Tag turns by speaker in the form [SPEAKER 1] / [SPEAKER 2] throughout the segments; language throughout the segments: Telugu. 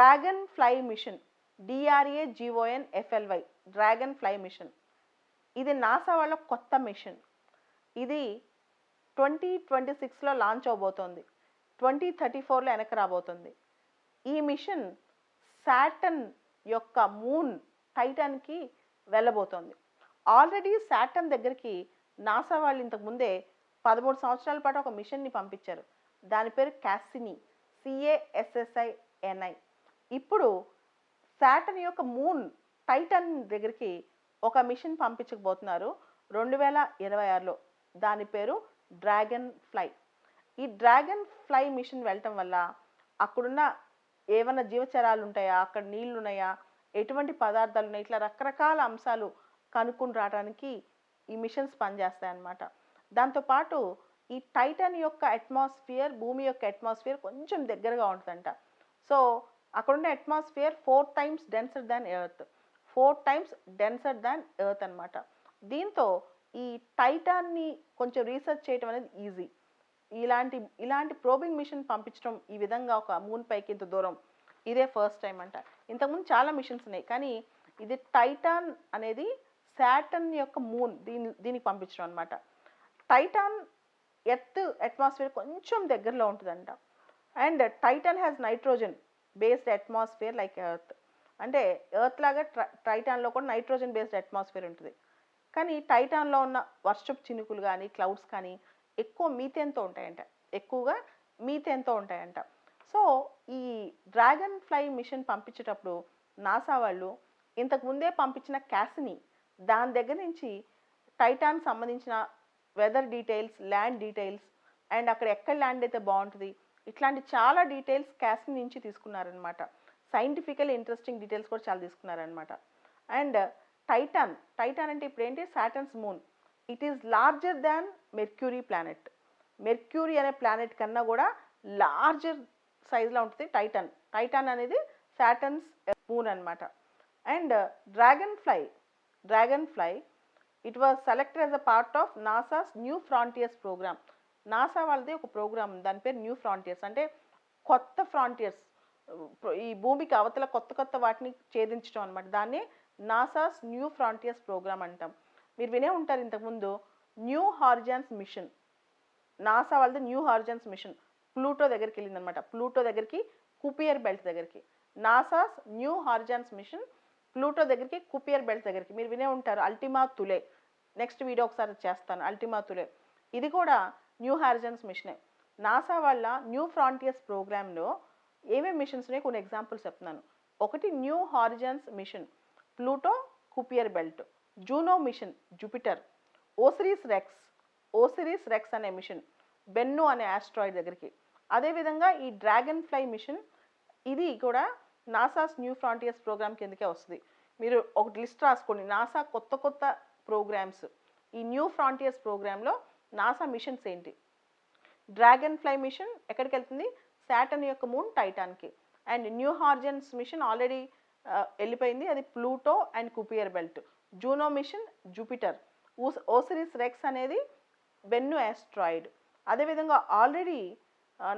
[SPEAKER 1] Dragonfly mission D R A G O N F L Y Dragonfly mission. ఇది నాసా వాళ్ళ కొత్త మిషన్. ఇది ట్వంటీ ట్వంటీ సిక్స్లో లాంచ్ అవబోతోంది. ట్వంటీ థర్టీ ఫోర్లో వెనక రాబోతుంది. ఈ మిషన్ శాటన్ యొక్క మూన్ టైటాన్కి వెళ్ళబోతోంది. ఆల్రెడీ శాటన్ దగ్గరికి నాసా వాళ్ళు ఇంతకుముందే పదమూడు సంవత్సరాల పాటు ఒక మిషన్ని పంపించారు. దాని పేరు Cassini C A S S I N I ఇప్పుడు శాటన్ యొక్క మూన్ టైటన్ దగ్గరికి ఒక మిషన్ పంపించకపోతున్నారు. రెండు వేల ఇరవై ఆరులో దాని పేరు డ్రాగన్ ఫ్లై ఈ డ్రాగన్ ఫ్లై మిషన్ వెళ్ళటం వల్ల అక్కడున్న ఏమైనా జీవచరాలు ఉంటాయా? అక్కడ నీళ్ళు ఉన్నాయా ఎటువంటి పదార్థాలు ఉన్నాయి? ఇట్లా రకరకాల అంశాలు కనుక్కుని రావడానికి ఈ మిషన్స్ పనిచేస్తాయన్నమాట. దాంతోపాటు ఈ టైటన్ యొక్క అట్మాస్ఫియర్ భూమి యొక్క అట్మాస్ఫియర్ కొంచెం దగ్గరగా ఉంటుందంట. సో అక్కడున్న atmosphere four times denser than Earth four times denser than Earth అనమాట దీంతో ఈ టైటాన్ని కొంచెం రీసెర్చ్ చేయటం అనేది ఈజీ ఇలాంటి ఇలాంటి ప్రోబింగ్ మిషన్ పంపించడం ఈ విధంగా ఒక మూన్ పైకి ఇంత దూరం ఇదే ఫస్ట్ టైం అంట. ఇంతకుముందు చాలా మిషన్స్ ఉన్నాయి కానీ ఇది టైటాన్ అనేది శాటన్ యొక్క మూన్ దీని దీనికి పంపించడం అనమాట టైటాన్ ఎర్త్ అట్మాస్ఫియర్ కొంచెం దగ్గరలో ఉంటుందంట. And Titan has nitrogen based atmosphere like Earth. అంటే ఎర్త్ లాగా టైటాన్లో కూడా నైట్రోజన్ బేస్డ్ అట్మాస్ఫియర్ ఉంటుంది. కానీ టైటాన్లో ఉన్న వర్షపు చినుకులు కానీ క్లౌడ్స్ కానీ ఎక్కువ మీథేన్తో ఉంటాయంట. ఎక్కువగా మీథేన్తో ఉంటాయంట. సో ఈ డ్రాగన్ ఫ్లై మిషన్ పంపించేటప్పుడు నాసా వాళ్ళు ఇంతకుముందే పంపించిన క్యాస్ని దాని దగ్గర నుంచి టైటాన్ సంబంధించిన weather details land details and అక్కడ ఎక్కడ ల్యాండ్ అయితే బాగుంటుంది ఇట్లాంటి చాలా డీటెయిల్స్ క్యాస్ట్ నుంచి తీసుకున్నారనమాట సైంటిఫికల్ ఇంట్రెస్టింగ్ డీటెయిల్స్ కూడా చాలా తీసుకున్నారనమాట అండ్ టైటాన్ టైటాన్ అంటే ఇప్పుడు ఏంటి Saturn's moon. It is larger than Mercury planet Mercury అనే ప్లానెట్ కన్నా కూడా లార్జర్ సైజ్లో ఉంటుంది టైటాన్. టైటాన్ అనేది సాటన్స్ మూన్ అనమాట and Dragonfly Dragonfly it was selected as a part of NASA's New Frontiers program NASA వాళ్ళది ఒక ప్రోగ్రామ్ దాని పేరు న్యూ ఫ్రాంటియర్స్. అంటే కొత్త ఫ్రాంటియర్స్ ఈ భూమికి అవతల కొత్త కొత్త వాటిని ఛేదించడం అనమాట దాన్ని నాసాస్ న్యూ ఫ్రాంటియర్స్ ప్రోగ్రామ్ అంటాం. మీరు వినే ఉంటారు ఇంతకుముందు న్యూ హార్జాన్స్ మిషన్. నాసా వాళ్ళది న్యూ హార్జాన్స్ మిషన్. ప్లూటో దగ్గరికి వెళ్ళిందనమాట ప్లూటో దగ్గరికి కుపియర్ బెల్ట్ దగ్గరికి. NASA's New Horizons mission Pluto దగ్గరికి కుపియర్ బెల్ట్ దగ్గరికి. మీరు వినే ఉంటారు అల్టిమా తులే. నెక్స్ట్ వీడియో ఒకసారి చేస్తాను అల్టిమా తులే. ఇది కూడా న్యూ హారిజన్స్ మిషనే. నాసా వాళ్ళ న్యూ ఫ్రాంటియర్స్ ప్రోగ్రాంలో ఏమేమి మిషన్స్ ఉన్నాయి కొన్ని ఎగ్జాంపుల్స్ చెప్తున్నాను. ఒకటి New Horizons mission Pluto Kuiper belt Juno mission Jupiter OSIRIS REx OSIRIS REx అనే మిషన్ బెన్ను అనే ఆస్ట్రాయిడ్ దగ్గరికి. అదేవిధంగా ఈ డ్రాగన్ ఫ్లై మిషన్ ఇది కూడా నాసాస్ న్యూ ఫ్రాంటియర్స్ ప్రోగ్రామ్ కిందకే వస్తుంది. మీరు ఒక లిస్ట్ రాసుకోండి. నాసా కొత్త కొత్త ప్రోగ్రామ్స్ ఈ న్యూ ఫ్రాంటియర్స్ ప్రోగ్రాంలో నాసా మిషన్స్ ఏంటి? డ్రాగన్ ఫ్లై మిషన్ ఎక్కడికి వెళ్తుంది శాటన్ యొక్క moon టైటాన్కి. And New Horizons mission already వెళ్ళిపోయింది. అది Pluto and Kuiper belt. Juno mission Jupiter. OSIRIS REx అనేది బెన్ను యాస్ట్రాయిడ్. అదేవిధంగా ఆల్రెడీ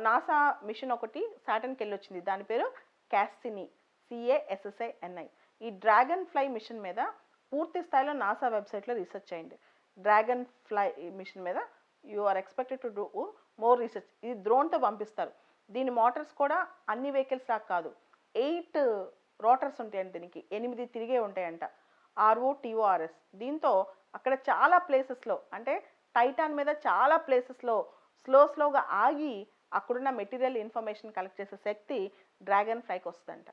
[SPEAKER 1] నాసా మిషన్ ఒకటి సాటన్కి వెళ్ళొచ్చింది దాని పేరు క్యాస్సిని. సిఏఎస్ఎస్ఐఎన్ఐ. ఈ డ్రాగన్ ఫ్లై మిషన్ మీద పూర్తి స్థాయిలో నాసా వెబ్సైట్లో రీసెర్చ్ చేయండి డ్రాగన్ ఫ్లై మిషన్ మీద you are expected to do more research. ఇది డ్రోన్తో పంపిస్తారు. దీని మోటార్స్ కూడా అన్ని వెహికల్స్ లాగా కాదు. ఎయిట్ రోటర్స్ ఉంటాయండి దీనికి. ఎనిమిది తిరిగే ఉంటాయంట. R O T O R S. దీంతో అక్కడ చాలా ప్లేసెస్లో అంటే టైటాన్ మీద చాలా ప్లేసెస్లో స్లో స్లోగా ఆగి అక్కడున్న మెటీరియల్ ఇన్ఫర్మేషన్ కలెక్ట్ చేసే శక్తి డ్రాగన్ ఫ్లైకి వస్తుందంట.